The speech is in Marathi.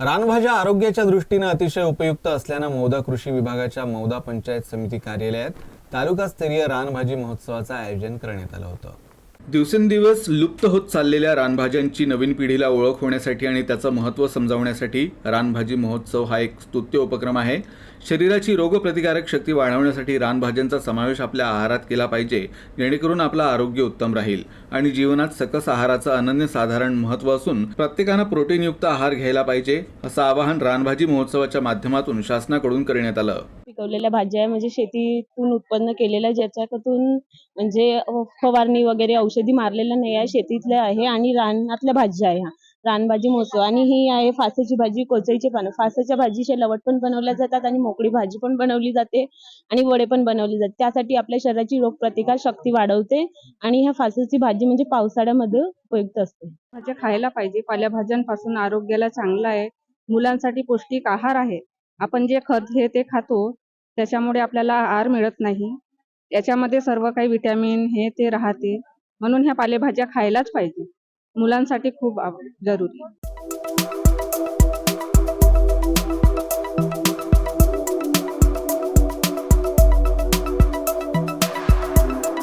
रानभाज्या आरोग्याच्या दृष्टीनं अतिशय उपयुक्त असल्यानं मौदा कृषी विभागाच्या मौदा पंचायत समिती कार्यालयात तालुकास्तरीय रानभाजी महोत्सवाचं आयोजन करण्यात आलं होतं. दिवसेंदिवस लुप्त होत चाललेल्या रानभाज्यांची नवीन पिढीला ओळख होण्यासाठी आणि त्याचं महत्त्व समजावण्यासाठी रानभाजी महोत्सव हा एक स्तुत्य उपक्रम आहे. शरीराची रोगप्रतिकारक शक्ती वाढवण्यासाठी रानभाज्यांचा समावेश आपल्या आहारात केला पाहिजे जेणेकरून आपलं आरोग्य उत्तम राहील. आणि जीवनात सकस आहाराचं अनन्यसाधारण महत्त्व असून प्रत्येकानं प्रोटीनयुक्त आहार घ्यायला पाहिजे असं आवाहन रानभाजी महोत्सवाच्या माध्यमातून शासनाकडून करण्यात आलं. पिकवलेल्या भाज्या आहे. म्हणजे शेतीतून उत्पन्न केलेल्या ज्याच्याकडून ज्याच्यातून म्हणजे फवारणी वगैरे औषधी मारलेलं नाही आहे. शेतीतल्या आहे आणि रानातल्या भाज्या आहे ह्या रानभाजी महोत्सव आणि ही आहे फासाची भाजी कोचईची पानं. फासाच्या भाजीचे लवट पण बनवल्या जातात आणि मोकळी भाजी पण बनवली जाते आणि वडे पण बनवले जाते. त्यासाठी आपल्या शरीराची रोगप्रतिकार शक्ती वाढवते आणि ह्या फासाची भाजी म्हणजे पावसाळ्यामध्ये उपयुक्त असते. भाज्या खायला पाहिजे. पालेभाज्यांपासून आरोग्याला चांगला आहे. मुलांसाठी पौष्टिक आहार आहे. आपण जे खत हे ते खातो त्याच्यामुळे आपल्याला आहार मिळत नाही. याच्यामध्ये सर्व काही विटॅमिन हे ते राहते. म्हणून ह्या पालेभाज्या खायलाच पाहिजे. मुलांसाठी खूप जरुरी. आहे